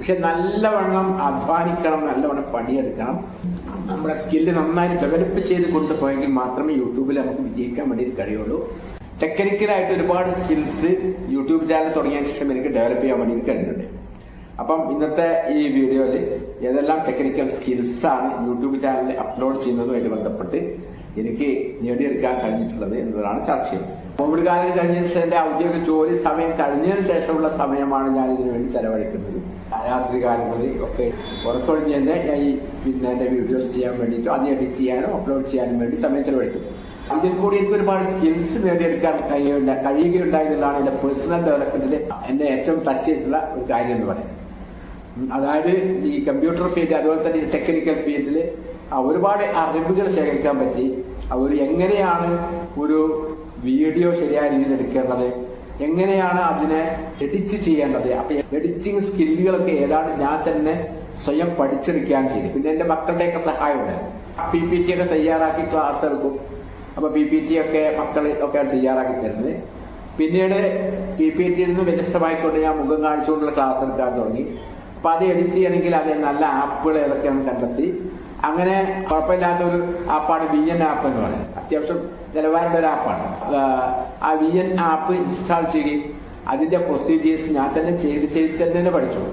പക്ഷെ നല്ലവണ്ണം അധ്വാനിക്കണം നല്ലവണ്ണം പണിയെടുക്കണം. നമ്മുടെ സ്കില്ല് നന്നായി ഡെവലപ്പ് ചെയ്ത് കൊണ്ടുപോയെങ്കിൽ മാത്രമേ യൂട്യൂബിൽ നമുക്ക് വിജയിക്കാൻ വേണ്ടി കഴിയുള്ളൂ. ടെക്നിക്കലായിട്ട് ഒരുപാട് സ്കിൽസ് യൂട്യൂബ് ചാനൽ തുടങ്ങിയ ശേഷം എനിക്ക് ഡെവലപ്പ് ചെയ്യാൻ വേണ്ടി കഴിഞ്ഞിട്ടുണ്ട്. അപ്പം ഇന്നത്തെ ഈ വീഡിയോയിൽ ഏതെല്ലാം ടെക്നിക്കൽ സ്കിൽസ് ആണ് യൂട്യൂബ് ചാനലിൽ അപ്ലോഡ് ചെയ്യുന്നതുമായിട്ട് ബന്ധപ്പെട്ട് എനിക്ക് നേടിയെടുക്കാൻ കഴിഞ്ഞിട്ടുള്ളത് എന്നതാണ് ചർച്ചയും. കോവിഡ് കാലം കഴിഞ്ഞതിന് ശേഷം എന്റെ ഔദ്യോഗിക ജോലി സമയം കഴിഞ്ഞതിന് ശേഷമുള്ള സമയമാണ് ഞാൻ ഇതിനു വേണ്ടി ചെലവഴിക്കുന്നത്. രാത്രി കാലങ്ങളിൽ ഒക്കെ ഉറക്കൊഴിഞ്ഞതിന്റെ ഞാൻ ഈ പിന്നെ എന്റെ വീഡിയോസ് ചെയ്യാൻ വേണ്ടിയിട്ടും അത് എഡിറ്റ് ചെയ്യാനും അപ്ലോഡ് ചെയ്യാനും വേണ്ടി സമയം ചെലവഴിക്കും. ഇതിൽ കൂടി എനിക്ക് ഒരുപാട് സ്കിൽസ് നേടിയെടുക്കാൻ കഴിയുണ്ട കഴിയുകയുണ്ടായിരുന്നതാണ് എന്റെ പേഴ്സണൽ ഡെവലപ്മെന്റിൽ എന്നെ ഏറ്റവും ടച്ച് ചെയ്തിട്ടുള്ള ഒരു കാര്യം എന്ന് പറയുന്നത്. അതായത് ഈ കമ്പ്യൂട്ടർ ഫീൽഡ് അതുപോലെ തന്നെ ടെക്നിക്കൽ ഫീൽഡിൽ ഒരുപാട് അറിവുകൾ ശേഖരിക്കാൻ പറ്റി. അവർ എങ്ങനെയാണ് ഒരു വീഡിയോ ശരിയായ രീതിയിൽ എടുക്കേണ്ടത്? എങ്ങനെയാണ് അതിനെ എഡിറ്റ് ചെയ്യേണ്ടത്? അപ്പൊ എഡിറ്റിംഗ് സ്കില്ലുകളൊക്കെ ഏതാണ്ട് ഞാൻ തന്നെ സ്വയം പഠിച്ചെടുക്കാൻ ചെയ്തു പിന്നെ എന്റെ മക്കളുടെയൊക്കെ സഹായമുണ്ട് പി പി ടി ഒക്കെ തയ്യാറാക്കി ക്ലാസ് എടുക്കും. അപ്പൊ പി പി ടി ഒക്കെ മക്കൾ ഒക്കെ തയ്യാറാക്കി തരുന്നത്. പിന്നീട് പി പി ടിയിൽ നിന്ന് വ്യത്യസ്തമായിക്കൊണ്ട് ഞാൻ മുഖം കാണിച്ചുകൊണ്ടുള്ള ക്ലാസ് എടുക്കാൻ തുടങ്ങി. അപ്പൊ അത് എഡിറ്റ് ചെയ്യണമെങ്കിൽ അത് നല്ല ആപ്പുകൾ ഏതൊക്കെയാണ് കണ്ടെത്തി. അങ്ങനെ കുഴപ്പമില്ലാത്ത ഒരു ആപ്പാണ് വി എൻ ആപ്പ് എന്ന് പറയുന്നത്. അത്യാവശ്യം നിലവാരമുള്ള ഒരു ആപ്പാണ് ആ വി എൻ ആപ്പ് ഇൻസ്റ്റാൾ ചെയ്യുകയും അതിന്റെ പ്രൊസീജിയേഴ്സ് ഞാൻ തന്നെ ചെയ്ത് ചെയ്ത് തന്നെ പഠിച്ചു.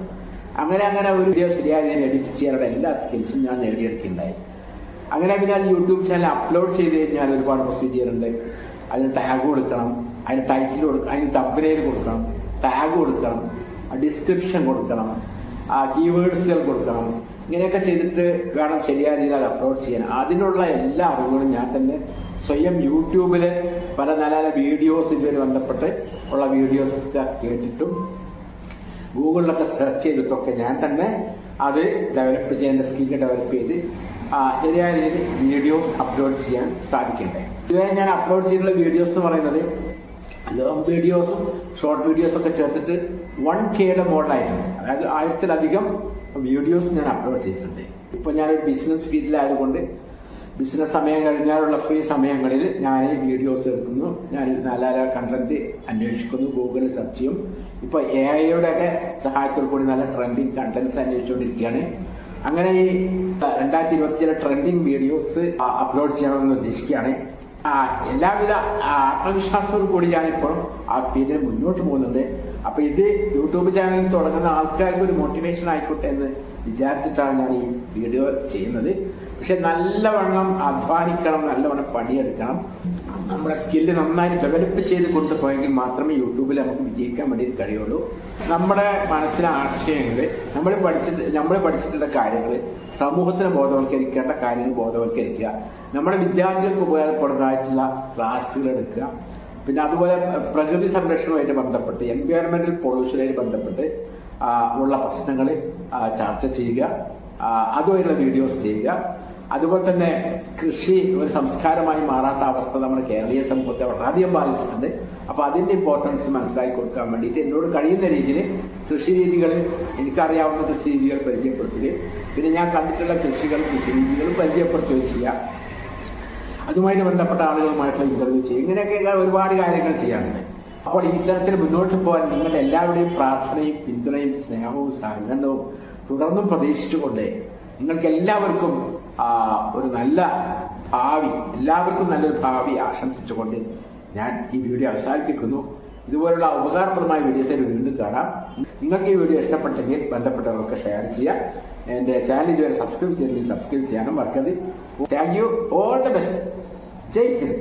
അങ്ങനെ അങ്ങനെ ഒരു വീഡിയോ ശരിയായ രീതിയിൽ എഡിറ്റ് ചെയ്യാനുള്ള എല്ലാ സ്കിൽസും ഞാൻ നേടിയെടുക്കുന്നുണ്ടായി അങ്ങനെ പിന്നെ അത് യൂട്യൂബ് ചാനൽ അപ്ലോഡ് ചെയ്ത് കഴിഞ്ഞാൽ ഒരുപാട് പ്രൊസീജിയർ ഉണ്ട്. അതിന് ടാഗ് കൊടുക്കണം അതിന് ടൈറ്റിൽ കൊടുക്കണം അതിന് തമ്പനയിൽ കൊടുക്കണം ടാഗ് കൊടുക്കണം ഡിസ്ക്രിപ്ഷൻ കൊടുക്കണം. ആ കീവേഡ്സുകൾ കൊടുക്കണം. ഇങ്ങനെയൊക്കെ ചെയ്തിട്ട് വേണം ശരിയായ രീതിയിൽ അത് അപ്ലോഡ് ചെയ്യാൻ. അതിനുള്ള എല്ലാ അറിവുകളും ഞാൻ തന്നെ സ്വയം യൂട്യൂബിൽ പല നല്ല നല്ല വീഡിയോസ് ഇതുവരെ ബന്ധപ്പെട്ട് ഉള്ള വീഡിയോസ് ഒക്കെ കേട്ടിട്ടും ഗൂഗിളിലൊക്കെ സെർച്ച് ചെയ്തിട്ടൊക്കെ ഞാൻ തന്നെ അത് ഡെവലപ്പ് ചെയ്യുന്ന സ്കില്ല് ഡെവലപ്പ് ചെയ്ത് ശരിയായ രീതിയിൽ വീഡിയോസ് അപ്ലോഡ് ചെയ്യാൻ സാധിക്കട്ടെ. ഇതുവരെ ഞാൻ അപ്ലോഡ് ചെയ്തിട്ടുള്ള വീഡിയോസ് എന്ന് പറയുന്നത് ലോങ് വീഡിയോസും ഷോർട്ട് വീഡിയോസും ഒക്കെ ചേർത്തിട്ട് വൺ കെയുടെ മോഡലായിരുന്നു അതായത് ആയിരത്തിലധികം വീഡിയോസ് ഞാൻ അപ്ലോഡ് ചെയ്തിട്ടുണ്ട്. ഇപ്പൊ ഞാൻ ബിസിനസ് ഫീൽഡിലായതുകൊണ്ട് ബിസിനസ് സമയം കഴിഞ്ഞാലുള്ള ഫ്രീ സമയങ്ങളിൽ ഞാൻ ഈ വീഡിയോസ് എടുക്കുന്നു. ഞാൻ നല്ല നല്ല കണ്ടന്റ് അന്വേഷിക്കുന്നു ഗൂഗിളിൽ സെർച്ച് ചെയ്യും. ഇപ്പൊ എ ഐയുടെ ഒക്കെ സഹായത്തോടു കൂടി നല്ല ട്രെൻഡിങ് കണ്ടന്റ്സ് അന്വേഷിച്ചുകൊണ്ടിരിക്കുകയാണ്. അങ്ങനെ ഈ രണ്ടായിരത്തി ഇരുപത്തിയേഴ് ട്രെൻഡിങ് വീഡിയോസ് അപ്ലോഡ് ചെയ്യണമെന്ന് ഉദ്ദേശിക്കുകയാണ്. എല്ലാവിധ ആത്മവിശ്വാസത്തോടു കൂടി ഞാനിപ്പോൾ ആ ഫീൽഡിൽ മുന്നോട്ട് പോകുന്നുണ്ട്. അപ്പൊ ഇത് യൂട്യൂബ് ചാനൽ തുടങ്ങുന്ന ആൾക്കാർക്ക് ഒരു മോട്ടിവേഷൻ ആയിക്കോട്ടെ എന്ന് വിചാരിച്ചിട്ടാണ് ഞാൻ ഈ വീഡിയോ ചെയ്യുന്നത്. പക്ഷെ നല്ലവണ്ണം അധ്വാനിക്കണം നല്ലവണ്ണം പണിയെടുക്കണം. നമ്മുടെ സ്കില്ല് നന്നായി ഡെവലപ്പ് ചെയ്ത് കൊണ്ടുപോയെങ്കിൽ മാത്രമേ യൂട്യൂബിൽ നമുക്ക് വിജയിക്കാൻ വേണ്ടി കഴിയുള്ളൂ. നമ്മുടെ മനസ്സിലെ ആശയങ്ങൾ നമ്മൾ പഠിച്ചിട്ട് നമ്മൾ പഠിച്ചിട്ടുള്ള കാര്യങ്ങൾ സമൂഹത്തിന് ബോധവൽക്കരിക്കേണ്ട കാര്യങ്ങൾ ബോധവൽക്കരിക്കുക. നമ്മുടെ വിദ്യാർത്ഥികൾക്ക് ഉപകാരപ്പെടുന്നതായിട്ടുള്ള ക്ലാസ്സുകൾ എടുക്കുക. പിന്നെ അതുപോലെ പ്രകൃതി സംരക്ഷണവുമായിട്ട് ബന്ധപ്പെട്ട് എൻവയോൺമെന്റൽ പൊള്യൂഷനുമായി ബന്ധപ്പെട്ട് ഉള്ള പ്രശ്നങ്ങൾ ചർച്ച ചെയ്യുക അതുമായിട്ടുള്ള വീഡിയോസ് ചെയ്യുക. അതുപോലെ തന്നെ കൃഷി ഒരു സംസ്കാരമായി മാറാത്ത അവസ്ഥ നമ്മുടെ കേരളീയ സമൂഹത്തെ വളരെയധികം ബാധിച്ചിട്ടുണ്ട്. അപ്പൊ അതിന്റെ ഇമ്പോർട്ടൻസ് മനസ്സിലാക്കി കൊടുക്കാൻ വേണ്ടിയിട്ട് എന്നോട് കഴിയുന്ന രീതിയിൽ കൃഷി രീതികൾ എനിക്കറിയാവുന്ന കൃഷി രീതികൾ പരിചയപ്പെടുത്തുകയും പിന്നെ ഞാൻ കണ്ടിട്ടുള്ള കൃഷികൾ കൃഷി രീതികളും പരിചയപ്പെടുത്തുകയും ചെയ്യാം. അതുമായിട്ട് ബന്ധപ്പെട്ട ആളുകളുമായിട്ടുള്ള ഇന്റർവ്യൂ ചെയ്യും. ഇങ്ങനെയൊക്കെ ഒരുപാട് കാര്യങ്ങൾ ചെയ്യാറുണ്ട്. അപ്പോൾ ഇത്തരത്തിൽ മുന്നോട്ട് പോകാൻ നിങ്ങളുടെ എല്ലാവരുടെയും പ്രാർത്ഥനയും പിന്തുണയും സ്നേഹവും സഹകരണവും തുടർന്നും പ്രതീക്ഷിച്ചുകൊണ്ട് നിങ്ങൾക്ക് എല്ലാവർക്കും ഒരു നല്ല ഭാവി എല്ലാവർക്കും നല്ലൊരു ഭാവി ആശംസിച്ചുകൊണ്ട് ഞാൻ ഈ വീഡിയോ അവസാനിപ്പിക്കുന്നു. ഇതുപോലുള്ള ഉപകാരപ്രദമായ വീഡിയോസിൽ വീണ്ടും കാണാം. നിങ്ങൾക്ക് ഈ വീഡിയോ ഇഷ്ടപ്പെട്ടെങ്കിൽ ബന്ധപ്പെട്ടവർക്ക് ഷെയർ ചെയ്യാം എന്റെ ചാനൽ ഇതുവരെ സബ്സ്ക്രൈബ് ചെയ്തില്ലെങ്കിൽ സബ്സ്ക്രൈബ് ചെയ്യാനും മറക്കരുത് thank you all the best Jai Hind